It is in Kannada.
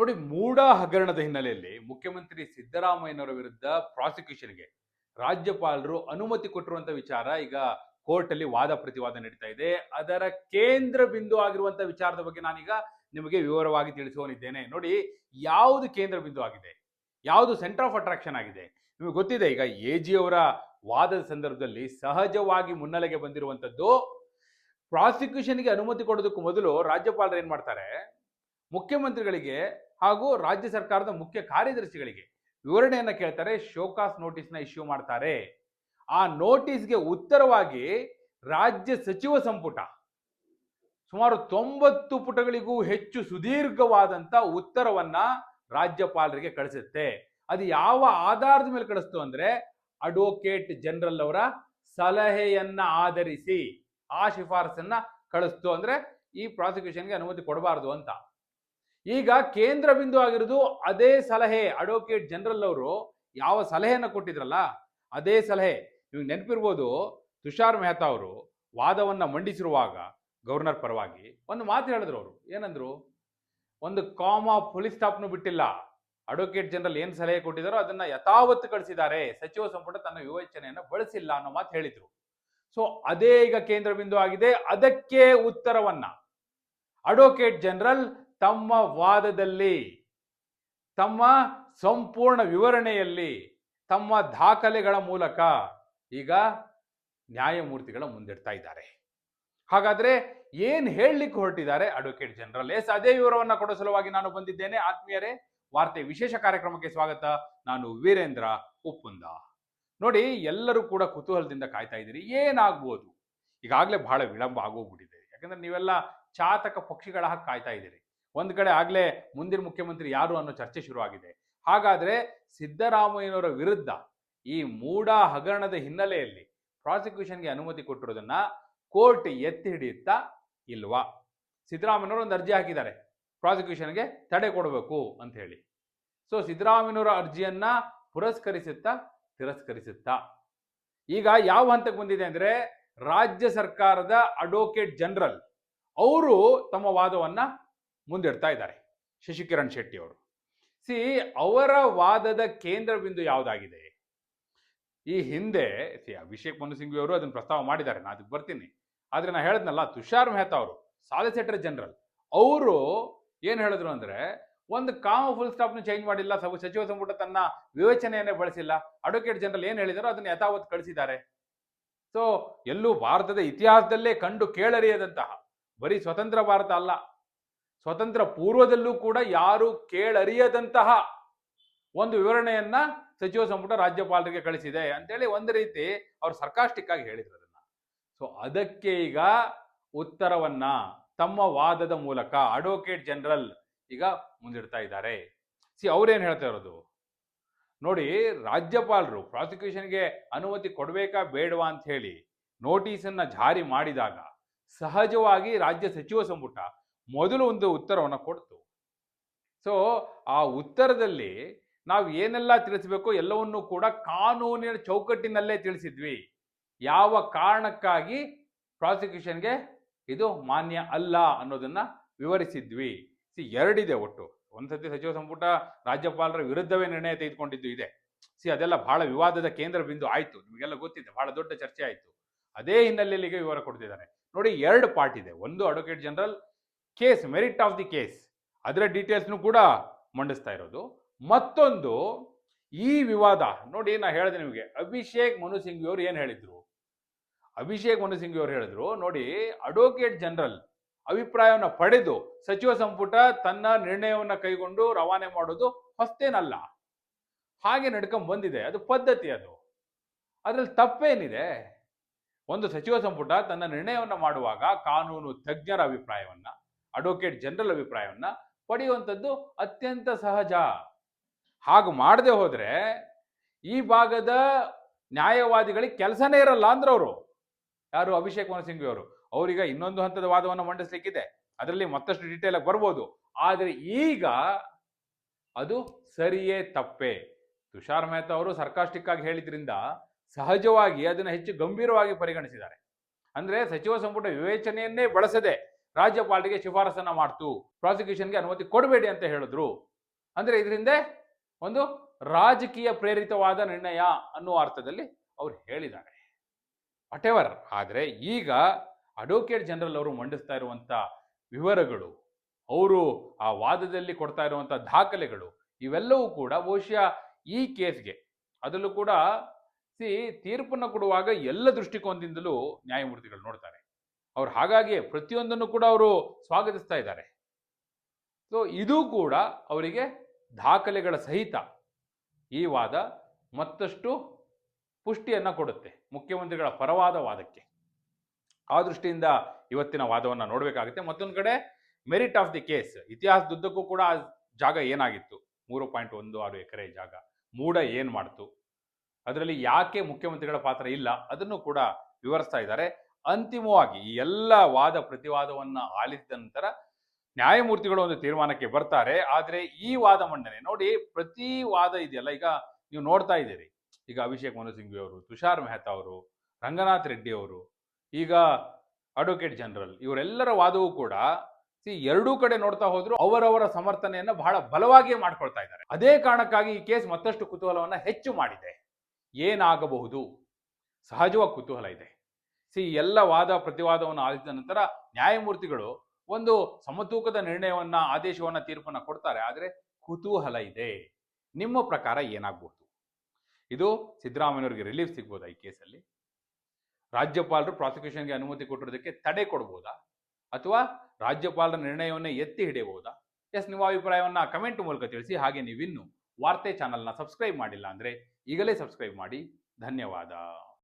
ನೋಡಿ ಮೂಡ ಹಗರಣದ ಹಿನ್ನೆಲೆಯಲ್ಲಿ ಮುಖ್ಯಮಂತ್ರಿ ಸಿದ್ದರಾಮಯ್ಯನವರ ವಿರುದ್ಧ ಪ್ರಾಸಿಕ್ಯೂಷನ್ಗೆ ರಾಜ್ಯಪಾಲರು ಅನುಮತಿ ಕೊಟ್ಟಿರುವಂತ ವಿಚಾರ ಈಗ ಕೋರ್ಟ್ ಅಲ್ಲಿ ವಾದ ಪ್ರತಿವಾದ ನಡೀತಾ ಇದೆ. ಅದರ ಕೇಂದ್ರ ಬಿಂದು ಆಗಿರುವಂತಹ ವಿಚಾರದ ಬಗ್ಗೆ ನಾನೀಗ ನಿಮಗೆ ವಿವರವಾಗಿ ತಿಳಿಸುವನಿದ್ದೇನೆ. ನೋಡಿ, ಯಾವುದು ಕೇಂದ್ರ ಬಿಂದು ಆಗಿದೆ? ಯಾವುದು ಸೆಂಟರ್ ಆಫ್ ಅಟ್ರಾಕ್ಷನ್ ಆಗಿದೆ? ನಿಮಗೆ ಗೊತ್ತಿದೆ, ಈಗ ಎ ಜಿ ಅವರ ವಾದದ ಸಂದರ್ಭದಲ್ಲಿ ಸಹಜವಾಗಿ ಮುನ್ನೆಲೆಗೆ ಬಂದಿರುವಂತದ್ದು ಪ್ರಾಸಿಕ್ಯೂಷನ್ಗೆ ಅನುಮತಿ ಕೊಡೋದಕ್ಕೂ ಮೊದಲು ರಾಜ್ಯಪಾಲರು ಏನ್ ಮಾಡ್ತಾರೆ? ಮುಖ್ಯಮಂತ್ರಿಗಳಿಗೆ ಹಾಗೂ ರಾಜ್ಯ ಸರ್ಕಾರದ ಮುಖ್ಯ ಕಾರ್ಯದರ್ಶಿಗಳಿಗೆ ವಿವರಣೆಯನ್ನು ಕೇಳ್ತಾರೆ, ಶೋಕಾಸ್ ನೋಟಿಸ್ನ ಇಶ್ಯೂ ಮಾಡ್ತಾರೆ. ಆ ನೋಟಿಸ್ಗೆ ಉತ್ತರವಾಗಿ ರಾಜ್ಯ ಸಚಿವ ಸಂಪುಟ ಸುಮಾರು ತೊಂಬತ್ತು ಪುಟಗಳಿಗೂ ಹೆಚ್ಚು ಸುದೀರ್ಘವಾದಂತ ಉತ್ತರವನ್ನ ರಾಜ್ಯಪಾಲರಿಗೆ ಕಳಿಸುತ್ತೆ. ಅದು ಯಾವ ಆಧಾರದ ಮೇಲೆ ಕಳಿಸ್ತು ಅಂದ್ರೆ ಅಡ್ವೊಕೇಟ್ ಜನರಲ್ ಅವರ ಸಲಹೆಯನ್ನ ಆಧರಿಸಿ ಆ ಶಿಫಾರಸನ್ನ ಕಳಿಸ್ತು ಅಂದ್ರೆ ಈ ಪ್ರಾಸಿಕ್ಯೂಷನ್ಗೆ ಅನುಮತಿ ಕೊಡಬಾರದು ಅಂತ. ಈಗ ಕೇಂದ್ರ ಬಿಂದು ಆಗಿರೋದು ಅದೇ ಸಲಹೆ ಅಡ್ವೊಕೇಟ್ ಜನರಲ್ ಅವರು ಯಾವ ಸಲಹೆಯನ್ನು ಕೊಟ್ಟಿದ್ರಲ್ಲ, ಅದೇ ಸಲಹೆ. ನಿಮ್ಗೆ ನೆನಪಿರ್ಬೋದು ತುಷಾರ್ ಮೆಹ್ತಾ ಅವರು ವಾದವನ್ನು ಮಂಡಿಸಿರುವಾಗ ಗವರ್ನರ್ ಪರವಾಗಿ ಒಂದು ಮಾತು ಹೇಳಿದ್ರು ಅವರು. ಏನಂದ್ರು? ಒಂದು ಕಾಮ ಪೊಲೀಸ್ ಸ್ಟಾಪ್ನು ಬಿಟ್ಟಿಲ್ಲ. ಅಡ್ವೊಕೇಟ್ ಜನರಲ್ ಏನು ಸಲಹೆ ಕೊಟ್ಟಿದ್ದಾರೋ ಅದನ್ನ ಯಥಾವತ್ತು ಕಳಿಸಿದ್ದಾರೆ. ಸಚಿವ ಸಂಪುಟ ತನ್ನ ವಿವೇಚನೆಯನ್ನ ಬಳಸಿಲ್ಲ ಅನ್ನೋ ಮಾತು ಹೇಳಿದ್ರು. ಸೊ ಅದೇ ಈಗ ಕೇಂದ್ರ ಬಿಂದು ಆಗಿದೆ. ಅದಕ್ಕೆ ಉತ್ತರವನ್ನ. ಅಡ್ವೊಕೇಟ್ ಜನರಲ್ ತಮ್ಮ ವಾದದಲ್ಲಿ, ತಮ್ಮ ಸಂಪೂರ್ಣ ವಿವರಣೆಯಲ್ಲಿ, ತಮ್ಮ ದಾಖಲೆಗಳ ಮೂಲಕ ಈಗ ನ್ಯಾಯಮೂರ್ತಿಗಳ ಮುಂದಿಡ್ತಾ ಇದ್ದಾರೆ. ಹಾಗಾದ್ರೆ ಏನ್ ಹೇಳಲಿಕ್ಕೆ ಹೊರಟಿದ್ದಾರೆ ಅಡ್ವೊಕೇಟ್ ಜನರಲ್ ಎಸ್ ಅದೇ ವಿವರವನ್ನ ಕೊಡೋ ಸಲುವಾಗಿ ನಾನು ಬಂದಿದ್ದೇನೆ. ಆತ್ಮೀಯರೇ, ವಾರ್ತೆ ವಿಶೇಷ ಕಾರ್ಯಕ್ರಮಕ್ಕೆ ಸ್ವಾಗತ. ನಾನು ವೀರೇಂದ್ರ ಉಪ್ಪುಂದ. ನೋಡಿ, ಎಲ್ಲರೂ ಕೂಡ ಕುತೂಹಲದಿಂದ ಕಾಯ್ತಾ ಇದ್ದೀರಿ. ಏನಾಗ್ಬೋದು? ಈಗಾಗಲೇ ಬಹಳ ವಿಳಂಬ ಆಗೋಗ್ಬಿಟ್ಟಿದೆ. ಯಾಕಂದ್ರೆ ನೀವೆಲ್ಲ ಚಾತಕ ಪಕ್ಷಿಗಳ ಹಾಗೆ ಕಾಯ್ತಾ ಇದ್ದೀರಿ. ಒಂದ್ ಕಡೆ ಆಗಲೇ ಮುಂದಿನ ಮುಖ್ಯಮಂತ್ರಿ ಯಾರು ಅನ್ನೋ ಚರ್ಚೆ ಶುರುವಾಗಿದೆ. ಹಾಗಾದರೆ ಸಿದ್ದರಾಮಯ್ಯನವರ ವಿರುದ್ಧ ಈ ಮೂಡ ಹಗರಣದ ಹಿನ್ನೆಲೆಯಲ್ಲಿ ಪ್ರಾಸಿಕ್ಯೂಷನ್ಗೆ ಅನುಮತಿ ಕೊಟ್ಟಿರೋದನ್ನ ಕೋರ್ಟ್ ಎತ್ತಿ ಹಿಡಿಯುತ್ತಾ ಇಲ್ವಾ? ಸಿದ್ದರಾಮಯ್ಯನವರು ಒಂದು ಅರ್ಜಿ ಹಾಕಿದ್ದಾರೆ. ಪ್ರಾಸಿಕ್ಯೂಷನ್ಗೆ ತಡೆ ಕೊಡಬೇಕು ಅಂತ ಹೇಳಿ. ಸೊ ಸಿದ್ದರಾಮಯ್ಯನವರ ಅರ್ಜಿಯನ್ನ ಪುರಸ್ಕರಿಸುತ್ತಾ ತಿರಸ್ಕರಿಸುತ್ತಾ? ಈಗ ಯಾವ ಹಂತಕ್ಕೆ ಬಂದಿದೆ ಅಂದರೆ ರಾಜ್ಯ ಸರ್ಕಾರದ ಅಡ್ವೊಕೇಟ್ ಜನರಲ್ ಅವರು ತಮ್ಮ ವಾದವನ್ನ ಮುಂದಿಡ್ತಾ ಇದ್ದಾರೆ. ಶಶಿಕಿರಣ್ ಶೆಟ್ಟಿ ಅವರು. ಸಿ, ಅವರ ವಾದದ ಕೇಂದ್ರ ಬಿಂದು ಯಾವುದಾಗಿದೆ? ಈ ಹಿಂದೆ, ಸಿ, ಅಭಿಷೇಕ್ ಮನು ಅವರು ಅದನ್ನು ಪ್ರಸ್ತಾವ ಮಾಡಿದ್ದಾರೆ. ನಾನು ಅದಕ್ಕೆ ಬರ್ತೀನಿ. ಆದರೆ ನಾನು ಹೇಳಿದ್ನಲ್ಲ, ತುಷಾರ್ ಮೆಹ್ತಾ ಅವರು, ಸಾಲಿಸಿಟರ್ ಜನರಲ್, ಅವರು ಏನು ಹೇಳಿದ್ರು ಅಂದ್ರೆ, ಒಂದು ಕಾಮ ಫುಲ್ ಸ್ಟಾಪ್ನ ಚೇಂಜ್ ಮಾಡಿಲ್ಲ ಸಚಿವ ಸಂಪುಟ ತನ್ನ ವಿವೇಚನೆಯನ್ನೇ ಬಳಸಿಲ್ಲ. ಅಡ್ವೊಕೇಟ್ ಜನರಲ್ ಏನು ಹೇಳಿದಾರೋ ಅದನ್ನ ಯಥಾವತ್ ಕಳಿಸಿದ್ದಾರೆ. ಸೊ ಎಲ್ಲೂ ಭಾರತದ ಇತಿಹಾಸದಲ್ಲೇ ಕಂಡು ಕೇಳರಿಯದಂತಹ, ಬರೀ ಸ್ವತಂತ್ರ ಭಾರತ ಅಲ್ಲ ಸ್ವತಂತ್ರ ಪೂರ್ವದಲ್ಲೂ ಕೂಡ ಯಾರು ಕೇಳರಿಯದಂತಹ ಒಂದು ವಿವರಣೆಯನ್ನ ಸಚಿವ ಸಂಪುಟ ರಾಜ್ಯಪಾಲರಿಗೆ ಕಳಿಸಿದೆ ಅಂತೇಳಿ ಒಂದು ರೀತಿ ಅವ್ರು ಸರ್ಕಾಸ್ಟಿಕ್ ಆಗಿ ಹೇಳಿದ್ರು ಅದನ್ನ. ಸೊ ಅದಕ್ಕೆ ಈಗ ಉತ್ತರವನ್ನ ತಮ್ಮ ವಾದದ ಮೂಲಕ ಅಡ್ವೊಕೇಟ್ ಜನರಲ್ ಈಗ ಮುಂದಿಡ್ತಾ ಇದ್ದಾರೆ. ಸಿ ಅವ್ರೇನ್ ಹೇಳ್ತಾ ಇರೋದು? ನೋಡಿ, ರಾಜ್ಯಪಾಲರು ಪ್ರಾಸಿಕ್ಯೂಷನ್ಗೆ ಅನುಮತಿ ಕೊಡಬೇಕಾ ಬೇಡವಾ ಅಂತ ಹೇಳಿ ನೋಟಿಸನ್ನ ಜಾರಿ ಮಾಡಿದಾಗ ಸಹಜವಾಗಿ ರಾಜ್ಯ ಸಚಿವ ಸಂಪುಟ ಮೊದಲು ಒಂದು ಉತ್ತರವನ್ನು ಕೊಡ್ತು. ಸೊ ಆ ಉತ್ತರದಲ್ಲಿ ನಾವು ಏನೆಲ್ಲ ತಿಳಿಸಬೇಕು ಎಲ್ಲವನ್ನೂ ಕೂಡ ಕಾನೂನಿನ ಚೌಕಟ್ಟಿನಲ್ಲೇ ತಿಳಿಸಿದ್ವಿ. ಯಾವ ಕಾರಣಕ್ಕಾಗಿ ಪ್ರಾಸಿಕ್ಯೂಷನ್ಗೆ ಇದು ಮಾನ್ಯ ಅಲ್ಲ ಅನ್ನೋದನ್ನ ವಿವರಿಸಿದ್ವಿ. ಸಿ, ಎರಡಿದೆ ಒಟ್ಟು. ಒಂದ್ಸತಿ ಸಚಿವ ಸಂಪುಟ, ರಾಜ್ಯಪಾಲರ ವಿರುದ್ಧವೇ ನಿರ್ಣಯ ತೆಗೆದುಕೊಂಡಿದ್ದು ಇದೆ. ಸಿ, ಅದೆಲ್ಲ ಬಹಳ ವಿವಾದದ ಕೇಂದ್ರ ಬಿಂದು ಆಯಿತು. ನಿಮಗೆಲ್ಲ ಗೊತ್ತಿದೆ, ಬಹಳ ದೊಡ್ಡ ಚರ್ಚೆ ಆಯಿತು. ಅದೇ ಹಿನ್ನೆಲೆಯಲ್ಲಿ ವಿವರ ಕೊಡ್ತಿದ್ದಾರೆ. ನೋಡಿ, ಎರಡು ಪಾರ್ಟ್ ಇದೆ. ಒಂದು advocate general case, merit of the case. ಅದರ ಡೀಟೇಲ್ಸ್ನು ಕೂಡ ಮಂಡಿಸ್ತಾ ಇರೋದು. ಮತ್ತೊಂದು, ಈ ವಿವಾದ, ನೋಡಿ ನಾ ಹೇಳಿದೆ ನಿಮಗೆ, ಅಭಿಷೇಕ್ ಮನು ಸಿಂಘ್ವಿ ಅವರು ಏನು ಹೇಳಿದ್ರು? ಅಭಿಷೇಕ್ ಮನು ಸಿಂಘ್ವಿ ಅವರು ಹೇಳಿದ್ರು, ನೋಡಿ ಅಡ್ವೊಕೇಟ್ ಜನರಲ್ ಅಭಿಪ್ರಾಯವನ್ನು ಪಡೆದು, ಸಚಿವ ಸಂಪುಟ ತನ್ನ ನಿರ್ಣಯವನ್ನು ಕೈಗೊಂಡು ರವಾನೆ ಮಾಡೋದು ಹೊಸ್ತೇನಲ್ಲ. ಹಾಗೆ ನಡ್ಕೊಂಡು ಬಂದಿದೆ. ಅದು ಪದ್ಧತಿ ಅದು. ಅದ್ರಲ್ಲಿ ತಪ್ಪೇನಿದೆ? ಒಂದು ಸಚಿವ ಸಂಪುಟ ತನ್ನ ನಿರ್ಣಯವನ್ನು ಮಾಡುವಾಗ ಕಾನೂನು ತಜ್ಞರ ಅಭಿಪ್ರಾಯವನ್ನ ಅಡ್ವೊಕೇಟ್ ಜನರಲ್ ಅಭಿಪ್ರಾಯವನ್ನ ಪಡೆಯುವಂಥದ್ದು ಅತ್ಯಂತ ಸಹಜ. ಹಾಗೆ ಮಾಡದೆ ಹೋದರೆ ಈ ಭಾಗದ ನ್ಯಾಯವಾದಿಗಳಿಗೆ ಕೆಲಸನೇ ಇರಲ್ಲ ಅಂದ್ರೆ ಅವರು ಯಾರು ಅಭಿಷೇಕ್ ಮನು ಸಿಂಘ್ವಿ ಅವರು. ಅವರೀಗ ಇನ್ನೊಂದು ಹಂತದ ವಾದವನ್ನು ಮಂಡಿಸ್ಲಿಕ್ಕಿದೆ. ಅದರಲ್ಲಿ ಮತ್ತಷ್ಟು ಡೀಟೇಲ್ ಆಗಿ ಬರ್ಬೋದು. ಆದರೆ ಈಗ ಅದು ಸರಿಯೇ ತಪ್ಪೇ. ತುಷಾರ್ ಮೆಹ್ತಾ ಅವರು ಸರ್ಕಾಸ್ಟಿಕ್ ಆಗಿ ಹೇಳಿದ್ರಿಂದ ಸಹಜವಾಗಿ ಅದನ್ನು ಹೆಚ್ಚು ಗಂಭೀರವಾಗಿ ಪರಿಗಣಿಸಿದ್ದಾರೆ. ಅಂದರೆ ಸಚಿವ ಸಂಪುಟ ವಿವೇಚನೆಯನ್ನೇ ಬಳಸದೆ ರಾಜ್ಯಪಾಲರಿಗೆ ಶಿಫಾರಸನ್ನು ಮಾಡ್ತು. ಪ್ರಾಸಿಕ್ಯೂಷನ್ಗೆ ಅನುಮತಿ ಕೊಡಬೇಡಿ ಅಂತ ಹೇಳಿದ್ರು. ಅಂದ್ರೆ ಇದರಿಂದ ಒಂದು ರಾಜಕೀಯ ಪ್ರೇರಿತವಾದ ನಿರ್ಣಯ ಅನ್ನುವ ಅರ್ಥದಲ್ಲಿ ಅವ್ರು ಹೇಳಿದ್ದಾರೆ. ವಾಟೆವರ್ ಆದರೆ ಈಗ ಅಡ್ವೊಕೇಟ್ ಜನರಲ್ ಅವರು ಮಂಡಿಸ್ತಾ ಇರುವಂಥ ವಿವರಗಳು, ಅವರು ಆ ವಾದದಲ್ಲಿ ಕೊಡ್ತಾ ಇರುವಂಥ ದಾಖಲೆಗಳು, ಇವೆಲ್ಲವೂ ಕೂಡ ಬಹುಶಃ ಈ ಕೇಸ್ಗೆ ಅದರಲ್ಲೂ ಕೂಡ ಸಿ ತೀರ್ಪನ್ನು ಕೊಡುವಾಗ ಎಲ್ಲ ದೃಷ್ಟಿಕೋನದಿಂದಲೂ ನ್ಯಾಯಮೂರ್ತಿಗಳು ನೋಡ್ತಾರೆ. ಅವ್ರು ಹಾಗಾಗಿ ಪ್ರತಿಯೊಂದನ್ನು ಕೂಡ ಅವರು ಸ್ವಾಗತಿಸ್ತಾ ಇದ್ದಾರೆ. ಸೊ ಇದು ಕೂಡ ಅವರಿಗೆ ದಾಖಲೆಗಳ ಸಹಿತ ಈ ವಾದ ಮತ್ತಷ್ಟು ಪುಷ್ಟಿಯನ್ನು ಕೊಡುತ್ತೆ, ಮುಖ್ಯಮಂತ್ರಿಗಳ ಪರವಾದ ವಾದಕ್ಕೆ. ಆ ದೃಷ್ಟಿಯಿಂದ ಇವತ್ತಿನ ವಾದವನ್ನು ನೋಡಬೇಕಾಗುತ್ತೆ. ಮತ್ತೊಂದು ಕಡೆ ಮೆರಿಟ್ ಆಫ್ ದಿ ಕೇಸ್ ಇತಿಹಾಸದುದ್ದಕ್ಕೂ ಕೂಡ ಆ ಜಾಗ ಏನಾಗಿತ್ತು? ಮೂರು ಪಾಯಿಂಟ್ ಒಂದು ಆರು ಎಕರೆ ಜಾಗ. ಮೂಡ ಏನು ಮಾಡ್ತು? ಅದರಲ್ಲಿ ಯಾಕೆ ಮುಖ್ಯಮಂತ್ರಿಗಳ ಪಾತ್ರ ಇಲ್ಲ? ಅದನ್ನು ಕೂಡ ವಿವರಿಸ್ತಾ ಇದ್ದಾರೆ. ಅಂತಿಮವಾಗಿ ಈ ಎಲ್ಲ ವಾದ ಪ್ರತಿವಾದವನ್ನ ಆಲಿಸಿದ ನಂತರ ನ್ಯಾಯಮೂರ್ತಿಗಳು ಒಂದು ತೀರ್ಮಾನಕ್ಕೆ ಬರ್ತಾರೆ. ಆದರೆ ಈ ವಾದ ಮಂಡನೆ, ನೋಡಿ ಪ್ರತಿ ವಾದ ಇದೆಯಲ್ಲ, ಈಗ ನೀವು ನೋಡ್ತಾ ಇದ್ದೀರಿ. ಈಗ ಅಭಿಷೇಕ್ ಮನು ಸಿಂಘ್ವಿ ಅವರು, ತುಷಾರ್ ಮೆಹ್ತಾ ಅವರು, ರಂಗನಾಥ್ ರೆಡ್ಡಿ ಅವರು, ಈಗ ಅಡ್ವೊಕೇಟ್ ಜನರಲ್ ಇವರೆಲ್ಲರ ವಾದವೂ ಕೂಡ ಸಿ ಎರಡೂ ಕಡೆ ನೋಡ್ತಾ ಹೋದ್ರು ಅವರವರ ಸಮರ್ಥನೆಯನ್ನ ಬಹಳ ಬಲವಾಗಿ ಮಾಡ್ಕೊಳ್ತಾ ಇದ್ದಾರೆ. ಅದೇ ಕಾರಣಕ್ಕಾಗಿ ಈ ಕೇಸ್ ಮತ್ತಷ್ಟು ಕುತೂಹಲವನ್ನ ಹೆಚ್ಚು ಮಾಡಿದೆ. ಏನಾಗಬಹುದು? ಸಹಜವಾಗಿ ಕುತೂಹಲ ಇದೆ. ಸಿ, ಎಲ್ಲ ವಾದ ಪ್ರತಿವಾದವನ್ನು ಆಲಿಸಿದ ನಂತರ ನ್ಯಾಯಮೂರ್ತಿಗಳು ಒಂದು ಸಮತೂಕದ ನಿರ್ಣಯವನ್ನ, ಆದೇಶವನ್ನ ತೀರ್ಪನ್ನ ಕೊಡ್ತಾರೆ. ಆದರೆ ಕುತೂಹಲ ಇದೆ. ನಿಮ್ಮ ಪ್ರಕಾರ ಏನಾಗಬಹುದು ಇದು ಸಿದ್ದರಾಮಯ್ಯವ್ರಿಗೆ ರಿಲೀಫ್ ಸಿಗ್ಬೋದಾ ಈ ಕೇಸಲ್ಲಿ? ರಾಜ್ಯಪಾಲರು ಪ್ರಾಸಿಕ್ಯೂಷನ್ಗೆ ಅನುಮತಿ ಕೊಟ್ಟಿರೋದಕ್ಕೆ ತಡೆ ಕೊಡ್ಬೋದಾ? ಅಥವಾ ರಾಜ್ಯಪಾಲರ ನಿರ್ಣಯವನ್ನೇ ಎತ್ತಿ ಹಿಡಿಯಬಹುದಾ? ಎಸ್, ನಿಮ್ಮ ಅಭಿಪ್ರಾಯವನ್ನ ಕಮೆಂಟ್ ಮೂಲಕ ತಿಳಿಸಿ. ಹಾಗೆ ನೀವಿನ್ನು ವಾರ್ತೆ ಚಾನಲ್ನ ಸಬ್ಸ್ಕ್ರೈಬ್ ಮಾಡಿಲ್ಲ ಅಂದ್ರೆ ಈಗಲೇ ಸಬ್ಸ್ಕ್ರೈಬ್ ಮಾಡಿ. ಧನ್ಯವಾದ.